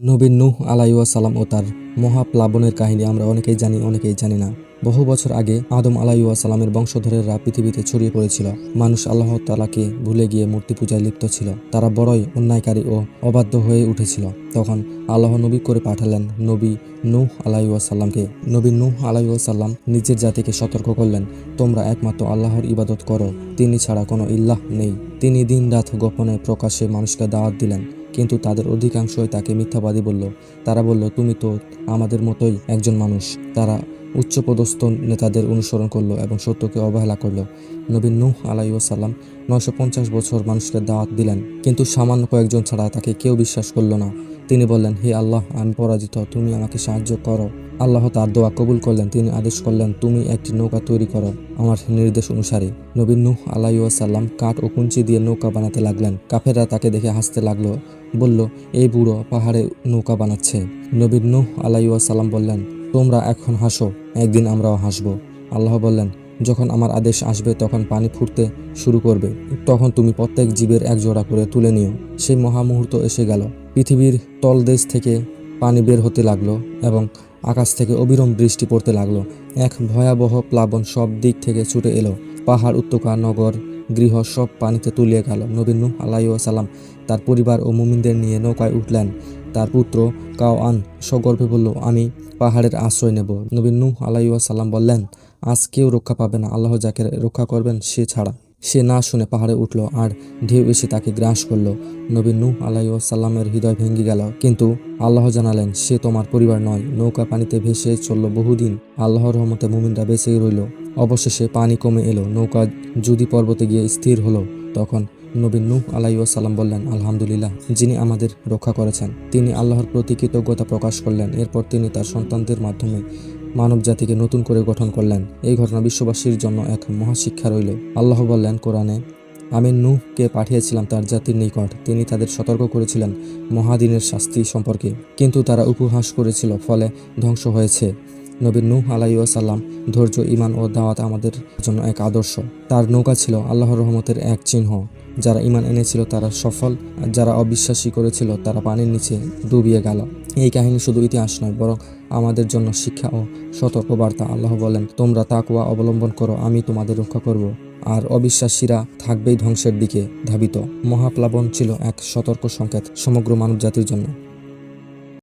নবী নূহ আলাইসাল্লাম ও তার মহাপ্লাবনের কাহিনী আমরা অনেকেই জানি অনেকেই জানি না। বহু বছর আগে আদম আলাইসাল্লামের বংশধরেরা পৃথিবীতে ছড়িয়ে পড়েছিল। মানুষ আল্লাহ তালাকে ভুলে গিয়ে মূর্তি পূজায় লিপ্ত ছিল। তারা বড়ই অন্যায়কারী ও অবাধ্য হয়ে উঠেছিল। তখন আল্লাহ নবী করে পাঠালেন নবী নূহ আলাইসাল্লামকে নবী নূহ আলাইসাল্লাম নিজের জাতিকে সতর্ক করলেন, তোমরা একমাত্র আল্লাহর ইবাদত করো, তিনি ছাড়া কোনো ইল্লাহ নেই। তিনি দিন রাত গোপনে প্রকাশ্যে মানুষকে দাওয়াত দিলেন। কিন্তু তাদের অধিকাংশই তাকে মিথ্যাবাদী বলল। তারা বলল, তুমি তো আমাদের মতোই একজন মানুষ। তারা উচ্চপদস্থ নেতাদের অনুসরণ করল এবং সত্যকে অবহেলা করল। নবী নূহ আলাইসাল্লাম নয়শো পঞ্চাশ বছর মানুষকে দাওয়াত দিলেন, কিন্তু সামান্য কয়েকজন ছাড়া তাকে কেউ বিশ্বাস করল না। তিনি বললেন, হে আল্লাহ, আমি পরাজিত, তুমি আমাকে সাহায্য করো। আল্লাহ তার দোয়া কবুল করলেন, তিনি আদেশ করলেন, তুমি একটি নৌকা তৈরি করো। আমার নির্দেশ অনুসারে নবী নূহ আলাইসাল্লাম কাঠ ও কুঞ্চি দিয়ে নৌকা বানাতে লাগলেন। কাফেররা তাকে দেখে হাসতে লাগল, বলল, এই বুড়ো পাহাড়ে নৌকা বানাচ্ছে। নবী নূহ আলাইসাল্লাম বললেন তোমরা এখন হাসো, একদিন আমরাও হাসব। আল্লাহ বললেন, যখন আমার আদেশ আসবে, তখন পানি ফুটতে শুরু করবে। তখন তুমি প্রত্যেক জীবের এক জোড়া করে তুলে নিও। সেই মহামুহূর্ত এসে গেল। পৃথিবীর তলদেশ থেকে পানি বের হতে লাগল এবং আকাশ থেকে অবিরম বৃষ্টি পড়তে লাগল। এক ভয়াবহ প্লাবন সব দিক থেকে ছুটে এলো। পাহাড় উপত্যকা নগর, গৃহ সব পানিতে তুলিয়ে গেল। নবীন আলাইসাল্লাম তার পরিবার ও মুমিনদের নিয়ে নৌকায় উঠলেন। তার পুত্র কাওয়ান সগর্ভে বলল, আমি পাহাড়ের আশ্রয় নেব। নবীন নূহ আলাইসাল্লাম বললেন, আজ কেউ রক্ষা পাবে না। আল্লাহ যাকে রক্ষা করবেন, সে ছাড়া। সে না শুনে পাহাড়ে উঠল আর ঢেউ এসে তাকে গ্রাস করল। নবী নূহ আলাইসাল্লামের হৃদয় ভেঙে গেল। কিন্তু আল্লাহ জানালেন, সে তোমার পরিবার নয়। নৌকা পানিতে ভেসে চলল বহুদিন। আল্লাহর রহমতে মুমিনরা বেঁচে রইল। অবশেষে পানি কমে এলো। নৌকা যদি পর্বতে গিয়ে স্থির হলো, তখন নবী নূহ আলাইসাল্লাম বললেন, আলহামদুলিল্লাহ, যিনি আমাদের রক্ষা করেছেন, তিনি আল্লাহর প্রতি কৃতজ্ঞতা প্রকাশ করলেন, এরপর তিনি তার সন্তানদের মাধ্যমে মানব জাতিকে নতুন করে গঠন করলেন। এই ঘটনা বিশ্ববাসীর জন্য এক মহাশিক্ষা রইল। আল্লাহ বললেন, কোরআনে, আমি নূহকে পাঠিয়েছিলাম তার জাতির নিকট। তিনি তাদের সতর্ক করেছিলেন মহাদিনের শাস্তি সম্পর্কে, কিন্তু তারা উপহাস করেছিল, ফলে ধ্বংস হয়েছে। নবী নূহ আলাইসাল্লাম ধৈর্য ইমান ও দাওয়াত আমাদের জন্য এক আদর্শ। তার নৌকা ছিল আল্লাহর রহমতের এক চিহ্ন। যারা ইমান এনেছিল তারা সফল, যারা অবিশ্বাসী করেছিল তারা পানির নিচে ডুবিয়ে গেল। এই কাহিনী শুধু ইতিহাস নয়, বরং আমাদের জন্য শিক্ষা ও সতর্কবার্তা। আল্লাহ বলেন, তোমরা তাকুয়া অবলম্বন করো, আমি তোমাদের রক্ষা করব। আর অবিশ্বাসীরা থাকবেই ধ্বংসের দিকে ধাবিত। মহাপ্লাবন ছিল এক সতর্ক সংকেত সমগ্র মানব জাতির জন্য।